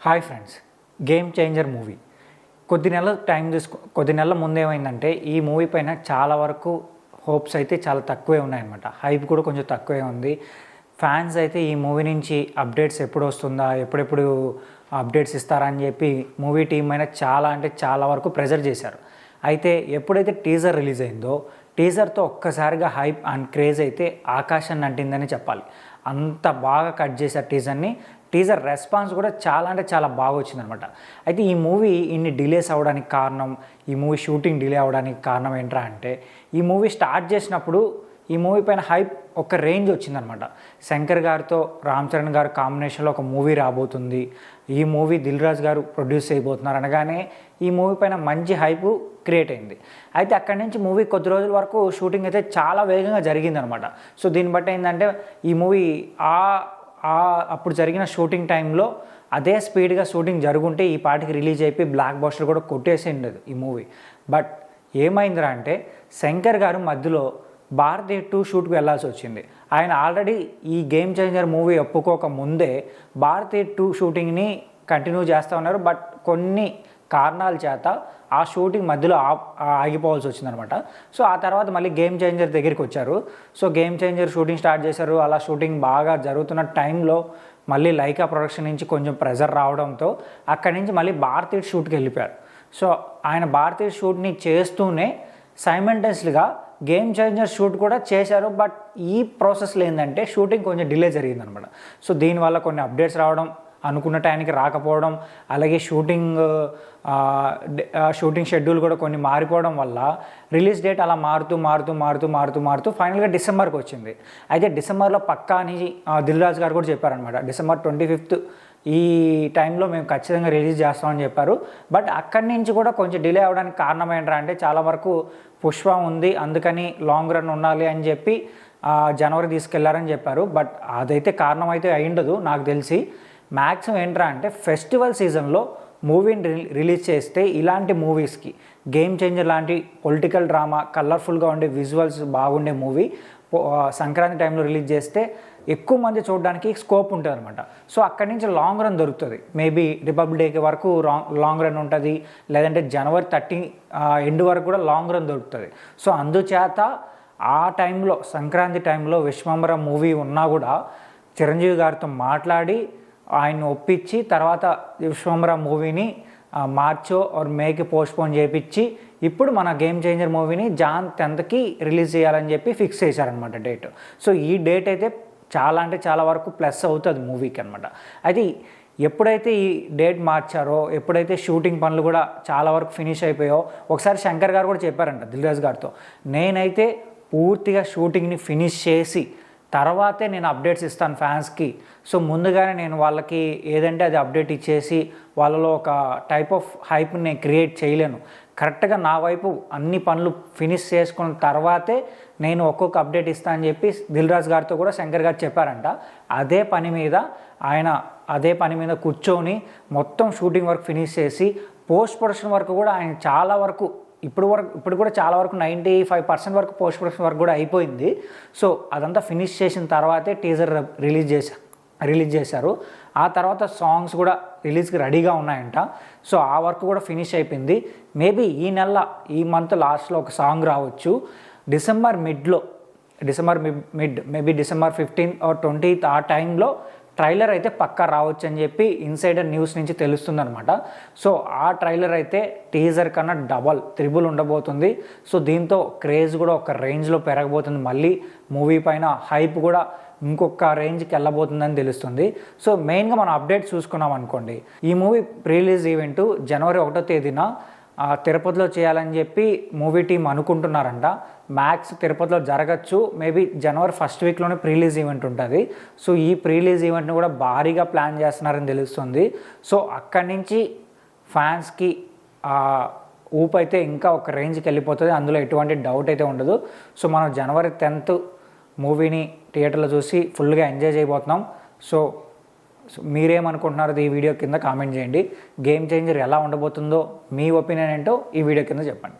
Hi friends game changer movie కొద్ది నెలల time తీసుకో కొద్ది నెలల ముందు ఏమైందంటే ఈ మూవీ పైన చాలా వరకు హోప్స్ అయితే చాలా తక్కువే ఉన్నాయన్నమాట. హైప్ కూడా కొంచెం తక్కువే ఉంది. ఫ్యాన్స్ అయితే ఈ మూవీ నుంచి అప్డేట్స్ ఎప్పుడు వస్తుందా ఎప్పుడెప్పుడు అప్డేట్స్ ఇస్తారా అని చెప్పి మూవీ టీం పైన చాలా అంటే చాలా వరకు ప్రెజర్ చేశారు. అయితే ఎప్పుడైతే టీజర్ రిలీజ్ అయిందో టీజర్తో ఒక్కసారిగా హైప్ అండ్ క్రేజ్ అయితే ఆకాశాన్ని అంటిందని చెప్పాలి. అంత బాగా కట్ చేశారు టీజర్ని టీజర్ రెస్పాన్స్ కూడా చాలా అంటే చాలా బాగా వచ్చిందనమాట అయితే ఈ మూవీ ఇన్ని డిలేస్ అవ్వడానికి కారణం ఈ మూవీ షూటింగ్ డిలే అవ్వడానికి కారణం ఏంట్రా అంటే ఈ మూవీ స్టార్ట్ చేసినప్పుడు ఈ మూవీ పైన హైప్ ఒక రేంజ్ వచ్చిందనమాట. శంకర్ గారితో రామ్ చరణ్ గారు కాంబినేషన్లో ఒక మూవీ రాబోతుంది. ఈ మూవీ దిల్ రాజు గారు ప్రొడ్యూస్ చేయబోతున్నారు అనగానే ఈ మూవీ పైన మంచి హైప్ క్రియేట్ అయింది. అయితే అక్కడి నుంచి మూవీ కొద్ది రోజుల వరకు షూటింగ్ అయితే చాలా వేగంగా జరిగిందనమాట. సో దీన్ని బట్టి ఏంటంటే ఈ మూవీ ఆ ఆ అప్పుడు జరిగిన షూటింగ్ టైంలో అదే స్పీడ్గా షూటింగ్ జరుగుంటే ఈ పాటికి రిలీజ్ అయిపోయి బ్లాక్ బాస్టర్ కూడా కొట్టేసి ఉండదు ఈ మూవీ. బట్ ఏమైందిరా అంటే శంకర్ గారు మధ్యలో భారతీ టూ షూట్కి వెళ్ళాల్సి వచ్చింది. ఆయన ఆల్రెడీ ఈ గేమ్ చేంజర్ మూవీ ఒప్పుకోక ముందే భారతీ టూ షూటింగ్ని కంటిన్యూ చేస్తూ ఉన్నారు. బట్ కొన్ని కారణాల చేత ఆ షూటింగ్ మధ్యలో ఆ ఆగిపోవాల్సి వచ్చిందనమాట. సో ఆ తర్వాత మళ్ళీ గేమ్ చేంజర్ దగ్గరికి వచ్చారు. So game changer shooting start చేశారు. అలా షూటింగ్ బాగా జరుగుతున్న టైంలో మళ్ళీ లైకా ప్రొడక్షన్ నుంచి కొంచెం ప్రెజర్ రావడంతో అక్కడి నుంచి మళ్ళీ భారతీయ షూట్కి వెళ్ళిపోయారు. సో ఆయన భారతీయ షూట్ని చేస్తూనే సైమెంటెన్స్లీగా గేమ్ చేంజర్ షూట్ కూడా చేశారు. బట్ ఈ ప్రాసెస్లో ఏంటంటే షూటింగ్ కొంచెం డిలే జరిగిందనమాట. సో దీనివల్ల కొన్ని అప్డేట్స్ రావడం అనుకున్న టైంకి రాకపోవడం అలాగే షూటింగ్ షూటింగ్ షెడ్యూల్ కూడా కొన్ని మారిపోవడం వల్ల రిలీజ్ డేట్ అలా మారుతూ మారుతూ మారుతూ మారుతూ మారుతూ ఫైనల్గా డిసెంబర్కి వచ్చింది. అయితే డిసెంబర్లో పక్కా అని దిల్ రాజు గారు కూడా చెప్పారనమాట డిసెంబర్ ట్వంటీ ఫిఫ్త్ ఈ టైంలో మేము ఖచ్చితంగా రిలీజ్ చేస్తామని చెప్పారు. బట్ అక్కడి నుంచి కూడా కొంచెం డిలే అవ్వడానికి కారణం ఏంట్రా అంటే చాలా వరకు పుష్ప ఉంది అందుకని లాంగ్ రన్ ఉండాలి అని చెప్పి జనవరి తీసుకెళ్ళారని చెప్పారు. బట్ అదైతే కారణం అయితే అయిండదు నాకు తెలిసి. మ్యాక్సిమం ఏంట్రా అంటే ఫెస్టివల్ సీజన్లో మూవీని రిలీజ్ చేస్తే ఇలాంటి మూవీస్కి గేమ్ చేంజర్ లాంటి పొలిటికల్ డ్రామా కలర్ఫుల్గా ఉండే విజువల్స్ బాగుండే మూవీ సంక్రాంతి టైంలో రిలీజ్ చేస్తే ఎక్కువ మంది చూడడానికి స్కోప్ ఉంటుంది అనమాట సో అక్కడి నుంచి లాంగ్ రన్ దొరుకుతుంది. మేబీ రిపబ్లిక్ డేకి వరకు లాంగ్ రన్ ఉంటుంది. లేదంటే జనవరి థర్టీ ఎండ్ వరకు కూడా లాంగ్ రన్ దొరుకుతుంది. సో అందుచేత ఆ టైంలో సంక్రాంతి టైంలో విశ్వంబర మూవీ ఉన్నా కూడా చిరంజీవి గారితో మాట్లాడి ఆయన ఒప్పించి తర్వాత విశ్వంబర మూవీని మార్చో ఆర్ మేకి పోస్ట్పోన్ చేయించి ఇప్పుడు మన గేమ్ చేంజర్ మూవీని జాన్ టెన్త్కి రిలీజ్ చేయాలని చెప్పి ఫిక్స్ చేశారనమాట డేట్. సో ఈ డేట్ అయితే చాలా అంటే చాలా వరకు ప్లస్ అవుతుంది మూవీకి అనమాట అయితే ఎప్పుడైతే ఈ డేట్ మార్చారో ఎప్పుడైతే షూటింగ్ పనులు కూడా చాలా వరకు ఫినిష్ అయిపోయో ఒకసారి శంకర్ గారు కూడా చెప్పారంట దిల్రాజ్ గారితో నేనైతే పూర్తిగా షూటింగ్ని ఫినిష్ చేసి తర్వాతే నేను అప్డేట్స్ ఇస్తాను ఫ్యాన్స్కి. సో ముందుగానే నేను వాళ్ళకి ఏదంటే అది అప్డేట్ ఇచ్చేసి వాళ్ళలో ఒక టైప్ ఆఫ్ హైప్ని నేను క్రియేట్ చేయలేను. కరెక్ట్గా నా వైపు అన్ని పనులు ఫినిష్ చేసుకున్న తర్వాతే నేను ఒక్కొక్క అప్డేట్ ఇస్తా అని చెప్పి దిల్రాజ్ గారితో కూడా శంకర్ గారు చెప్పారంట. అదే పని మీద ఆయన అదే పని మీద కూర్చొని మొత్తం షూటింగ్ వర్క్ ఫినిష్ చేసి పోస్ట్ ప్రొడక్షన్ వరకు కూడా ఆయన చాలా వరకు ఇప్పుడు వరకు ఇప్పుడు కూడా చాలా వరకు నైంటీ ఫైవ్ పర్సెంట్ వరకు పోస్ట్ ప్రొడక్షన్ వరకు కూడా అయిపోయింది. సో అదంతా ఫినిష్ చేసిన తర్వాతే టీజర్ రిలీజ్ చేశారు రిలీజ్ చేశారు. ఆ తర్వాత సాంగ్స్ కూడా రిలీజ్కి రెడీగా ఉన్నాయంట. సో ఆ వర్క్ కూడా ఫినిష్ అయిపోయింది. మేబీ ఈ నెల ఈ మంత్ లాస్ట్లో ఒక సాంగ్ రావచ్చు. December మిడ్లో December mid maybe December fifteen or twentieth ఆ టైంలో ట్రైలర్ అయితే పక్కా రావచ్చు అని చెప్పి ఇన్సైడర్ న్యూస్ నుంచి తెలుస్తుందనమాట సో ఆ ట్రైలర్ అయితే టీజర్ కన్నా డబల్ త్రిబుల్ ఉండబోతుంది. సో దీంతో క్రేజ్ కూడా ఒక రేంజ్లో పెరగబోతుంది. మళ్ళీ మూవీ పైన హైప్ కూడా ఇంకొక రేంజ్కి వెళ్ళబోతుందని తెలుస్తుంది. సో మెయిన్గా మనం అప్డేట్ చూసుకున్నాం అనుకోండి ఈ మూవీ రిలీజ్ ఈవెంట్ జనవరి ఒకటో తేదీన తిరుపతిలో చేయాలని చెప్పి మూవీ టీం అనుకుంటున్నారంట. మ్యాక్స్ తిరుపతిలో జరగచ్చు. మేబీ జనవరి ఫస్ట్ వీక్లోనే ప్రీలీజ్ ఈవెంట్ ఉంటుంది. సో ఈ ప్రీలీజ్ ఈవెంట్ని కూడా భారీగా ప్లాన్ చేస్తున్నారని తెలుస్తుంది. సో అక్కడి నుంచి ఫ్యాన్స్కి ఊపు అయితే ఇంకా ఒక రేంజ్కి వెళ్ళిపోతుంది. అందులో ఎటువంటి డౌట్ అయితే ఉండదు. సో మనం జనవరి టెన్త్ మూవీని థియేటర్లో చూసి ఫుల్గా ఎంజాయ్ చేయబోతున్నాం. సో సో మీరేమనుకుంటున్నారో ఈ వీడియో కింద కామెంట్ చేయండి. గేమ్ చేంజర్ ఎలా ఉండబోతుందో మీ ఒపీనియన్ ఏంటో ఈ వీడియో కింద చెప్పండి.